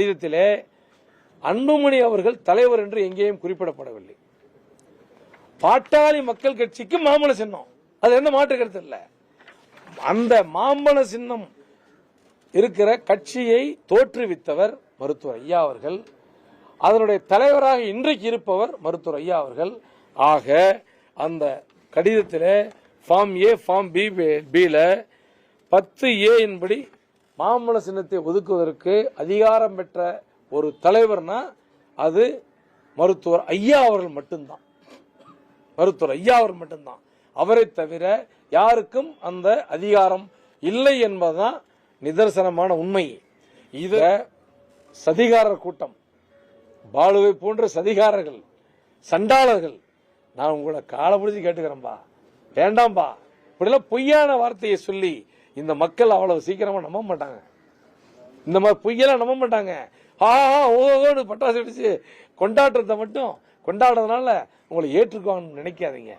கடிதத்திலே அன்புமணி அவர்கள் தலைவர் என்று எங்கேயும் குறிப்பிடப்படவில்லை. பாட்டாளி மக்கள் கட்சிக்கு மாம்பழ சின்னம். அது எந்த மாற்று கருத்து இல்ல. அந்த மாம்பழ சின்னம் இருக்கிற கட்சியை தோற்றுவித்தவர் மருத்துவர் ஐயா அவர்கள். அதனுடைய தலைவராக இன்றைக்கு இருப்பவர் மருத்துவர் ஐயா அவர்கள். ஆக அந்த கடிதத்திலே ஃபார்ம் ஏ ஃபார்ம் பி பியில் பத்து ஏ என்படி மாம்பழ சின்னத்தை ஒதுக்குவதற்கு அதிகாரம் பெற்ற ஒரு தலைவர்னா அது மருத்துவர் ஐயா அவர்கள் மட்டும்தான். மருத்துவர் ஐயா அவர் மட்டும்தான். அவரை தவிர யாருக்கும் அந்த அதிகாரம் இல்லை என்பதுதான் நிதர்சனமான உண்மை. இத சதிகாரர் கூட்டம் பாலுவை போன்ற சதிகாரர்கள் சண்டாளர்கள் நான் உங்களை காலை கேட்டுக்கிறேன்பா வேண்டாம்பா இப்படிலாம் பொய்யான வார்த்தையை சொல்லி இந்த மக்கள் அவ்வளவு சீக்கிரமா நம்ப மாட்டாங்க. இந்த மாதிரி பொய்யெல்லாம் நம்ப மாட்டாங்க. ஆ ஓன்னு பட்டாசு அடிச்சு கொண்டாடுறத மட்டும் கொண்டாடுறதுனால உங்களை ஏற்றுக்குவாங்கன்னு நினைக்காதீங்க.